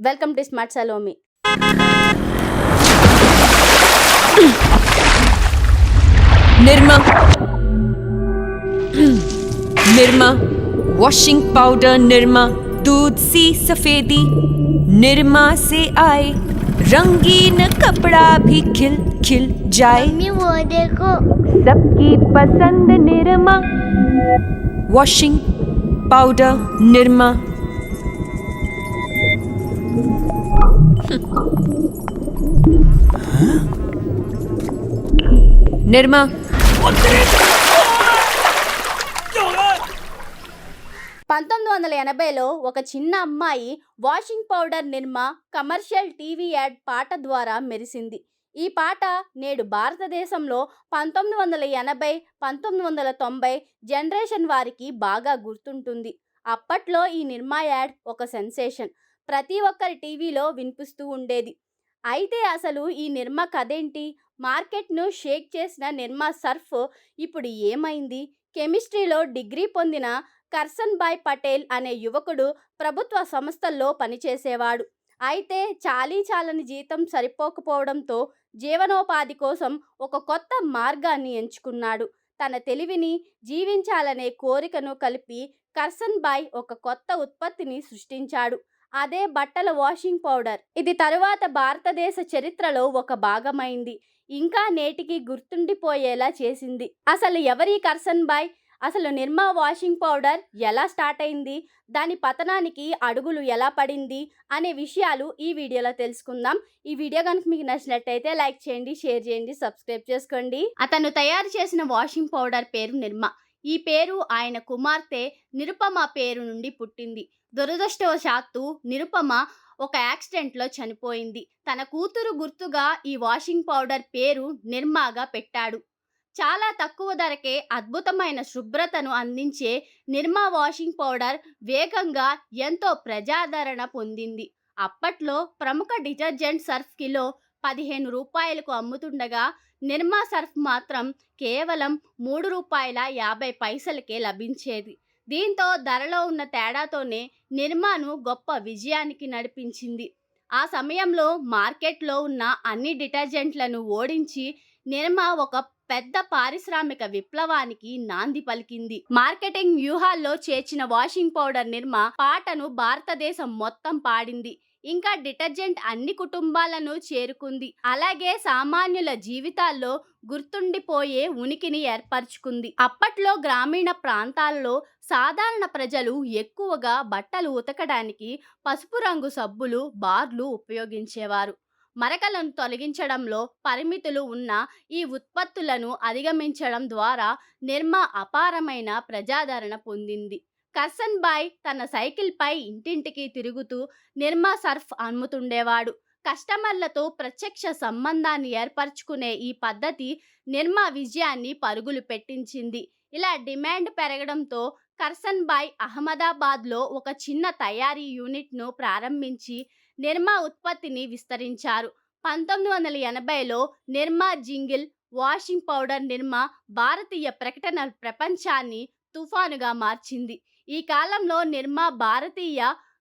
welcome to smart Salomi Nirma Nirma washing powder Nirma दूध सी सफेदी निरमा से आए रंगीन कपड़ा भी खिल खिल जाए मम्मी वो देखो सबकी पसंद निरमा वॉशिंग पाउडर निरमा నిర్మా. పంతొమ్మిది వందల ఎనభైలో ఒక చిన్న అమ్మాయి washing powder Nirma commercial TV ad పాట ద్వారా మెరిసింది. ఈ పాట నేడు భారతదేశంలో పంతొమ్మిది వందల ఎనభై పంతొమ్మిది వందల తొంభై జనరేషన్ వారికి బాగా గుర్తుంటుంది. అప్పట్లో ఈ నిర్మా యాడ్ ఒక సెన్సేషన్. ప్రతి ఒక్కరి టీవీలో వినిపిస్తూ ఉండేది. అయితే అసలు ఈ నిర్మ కథేంటి? మార్కెట్ను షేక్ చేసిన నిర్మా సర్ఫ్ ఇప్పుడు ఏమైంది? కెమిస్ట్రీలో డిగ్రీ పొందిన కర్సన్ భాయ్ పటేల్ అనే యువకుడు ప్రభుత్వ సంస్థల్లో పనిచేసేవాడు. అయితే చాలీ చాలని జీతం సరిపోకపోవడంతో జీవనోపాధి కోసం ఒక కొత్త మార్గాన్ని ఎంచుకున్నాడు. తన తెలివిని జీవించాలనే కోరికను కలిపి కర్సన్ బాయ్ ఒక కొత్త ఉత్పత్తిని సృష్టించాడు. అదే బట్టల వాషింగ్ పౌడర్. ఇది తరువాత భారతదేశ చరిత్రలో ఒక భాగమైంది. ఇంకా నేటికి గుర్తుండిపోయేలా చేసింది. అసలు ఎవరి కర్సన్ బాయ్? అసలు నిర్మా వాషింగ్ పౌడర్ ఎలా స్టార్ట్ అయింది? దాని పతనానికి అడుగులు ఎలా పడింది? అనే విషయాలు ఈ వీడియోలో తెలుసుకుందాం. ఈ వీడియో కనుక మీకు నచ్చినట్టయితే లైక్ చేయండి షేర్ చేయండి సబ్స్క్రైబ్ చేసుకోండి. అతను తయారు చేసిన వాషింగ్ పౌడర్ పేరు నిర్మా. ఈ పేరు ఆయన కుమార్తె నిరుపమ పేరు నుండి పుట్టింది. దురదృష్టవశాత్తు నిరుపమ ఒక యాక్సిడెంట్లో చనిపోయింది. తన కూతురు గుర్తుగా ఈ వాషింగ్ పౌడర్ పేరు నిర్మాగా పెట్టాడు. చాలా తక్కువ ధరకే అద్భుతమైన శుభ్రతను అందించే నిర్మా వాషింగ్ పౌడర్ వేగంగా ఎంతో ప్రజాదరణ పొందింది. అప్పట్లో ప్రముఖ డిటర్జెంట్ సర్ఫ్ కిలో పదిహేను రూపాయలకు అమ్ముతుండగా నిర్మా సర్ఫ్ మాత్రం కేవలం మూడు రూపాయల యాభై పైసలకే లభించేది. దీంతో ధరలో ఉన్న తేడాతోనే నిర్మాను గొప్ప విజయానికి నడిపించింది. ఆ సమయంలో మార్కెట్లో ఉన్న అన్ని డిటర్జెంట్లను ఓడించి నిర్మా ఒక పెద్ద పారిశ్రామిక విప్లవానికి నాంది పలికింది. మార్కెటింగ్ వ్యూహాల్లో చేర్చిన వాషింగ్ పౌడర్ నిర్మ పాటను భారతదేశం మొత్తం పాడింది. ఇంకా డిటర్జెంట్ అన్ని కుటుంబాలను చేరుకుంది. అలాగే సామాన్యుల జీవితాల్లో గుర్తుండిపోయే ఉనికిని ఏర్పరచుకుంది. అప్పట్లో గ్రామీణ ప్రాంతాల్లో సాధారణ ప్రజలు ఎక్కువగా బట్టలు ఉతకడానికి పసుపు రంగు సబ్బులు బార్లు ఉపయోగించేవారు. మరకలను తొలగించడంలో పరిమితులు ఉన్న ఈ ఉత్పత్తులను అధిగమించడం ద్వారా నిర్మా అపారమైన ప్రజాదరణ పొందింది. కర్సన్ బాయ్ తన సైకిల్పై ఇంటింటికి తిరుగుతూ నిర్మా సర్ఫ్ అమ్ముతుండేవాడు. కస్టమర్లతో ప్రత్యక్ష సంబంధాన్ని ఏర్పరచుకునే ఈ పద్ధతి నిర్మా విజయాన్ని పరుగులు పెట్టించింది. ఇలా డిమాండ్ పెరగడంతో కర్సన్ బాయ్ అహ్మదాబాద్లో ఒక చిన్న తయారీ యూనిట్ను ప్రారంభించి నిర్మా ఉత్పత్తిని విస్తరించారు. పంతొమ్మిది వందల ఎనభైలో Nirma jingle washing powder Nirma భారతీయ ప్రకటన ప్రపంచాన్ని తుఫానుగా మార్చింది. ఈ కాలంలో నిర్మా భారతీయ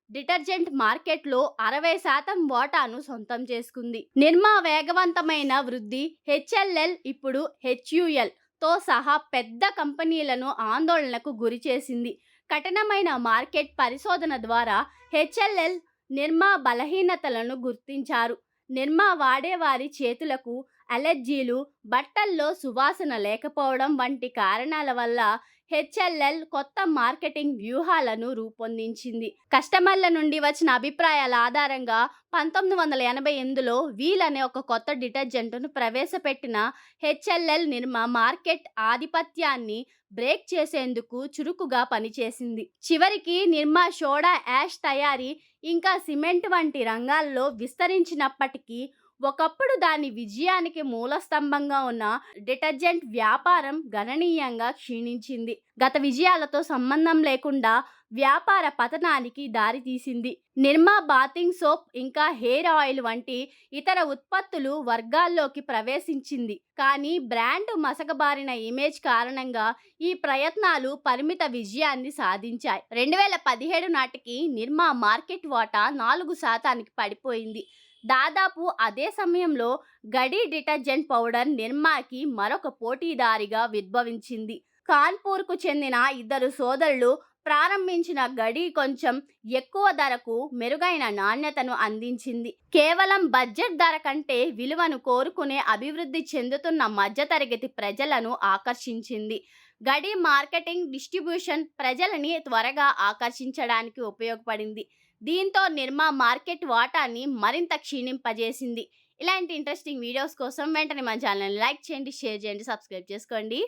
డిటర్జెంట్ మార్కెట్లో అరవై శాతం వాటాను సొంతం చేసుకుంది. నిర్మా వేగవంతమైన వృద్ధి హెచ్ఎల్ఎల్ ఇప్పుడు హెచ్యుఎల్తో సహా పెద్ద కంపెనీలను ఆందోళనకు గురి చేసింది. కఠినమైన మార్కెట్ పరిశోధన ద్వారా హెచ్ఎల్ఎల్ నిర్మా బలహీనతలను గుర్తించారు. నిర్మా వాడేవారి చేతులకు అలెర్జీలు బట్టల్లో సువాసన లేకపోవడం వంటి కారణాల వల్ల హెచ్ఎల్ఎల్ కొత్త మార్కెటింగ్ వ్యూహాలను రూపొందించింది. కస్టమర్ల నుండి వచ్చిన అభిప్రాయాల ఆధారంగా పంతొమ్మిది వందల ఎనభై ఎనిమిదిలో వీల్ అనే ఒక కొత్త డిటర్జెంట్ను ప్రవేశపెట్టిన హెచ్ఎల్ఎల్ నిర్మ మార్కెట్ ఆధిపత్యాన్ని బ్రేక్ చేసేందుకు చురుకుగా పనిచేసింది. చివరికి నిర్మా సోడా యాష్ తయారీ ఇంకా సిమెంట్ వంటి రంగాల్లో విస్తరించినప్పటికీ ఒకప్పుడు దాని విజయానికి మూలస్తంభంగా ఉన్న డిటర్జెంట్ వ్యాపారం గణనీయంగా క్షీణించింది. గత విజయాలతో సంబంధం లేకుండా వ్యాపార పతనానికి దారితీసింది నిర్మా బాతింగ్ సోప్ ఇంకా హెయిర్ ఆయిల్ వంటి ఇతర ఉత్పత్తులు వర్గాల్లోకి ప్రవేశించింది. కానీ బ్రాండ్ మసకబారిన ఇమేజ్ కారణంగా ఈ ప్రయత్నాలు పరిమిత విజయాన్ని సాధించాయి. రెండు వేల పదిహేడు నాటికి నిర్మా మార్కెట్ వాటా నాలుగు శాతానికి పడిపోయింది. దాదాపు అదే సమయంలో గడి డిటర్జెంట్ పౌడర్ నిర్మాకి మరొక పోటీదారిగా ఉద్భవించింది కాన్పూర్కు చెందిన ఇద్దరు సోదరులు ప్రారంభించిన గడి కొంచెం ఎక్కువ ధరకు మెరుగైన నాణ్యతను అందించింది. కేవలం బడ్జెట్ ధర కంటే విలువను కోరుకునే అభివృద్ధి చెందుతున్న మధ్యతరగతి ప్రజలను ఆకర్షించింది. గడి మార్కెటింగ్ డిస్ట్రిబ్యూషన్ ప్రజలని త్వరగా ఆకర్షించడానికి ఉపయోగపడింది. దీంతో నిర్మా మార్కెట్ వాటాని మరింత క్షీణింపజేసింది. ఇలాంటి ఇంట్రెస్టింగ్ వీడియోస్ కోసం వెంటనే మా ఛానల్ని లైక్ చేయండి షేర్ చేయండి సబ్స్క్రైబ్ చేసుకోండి.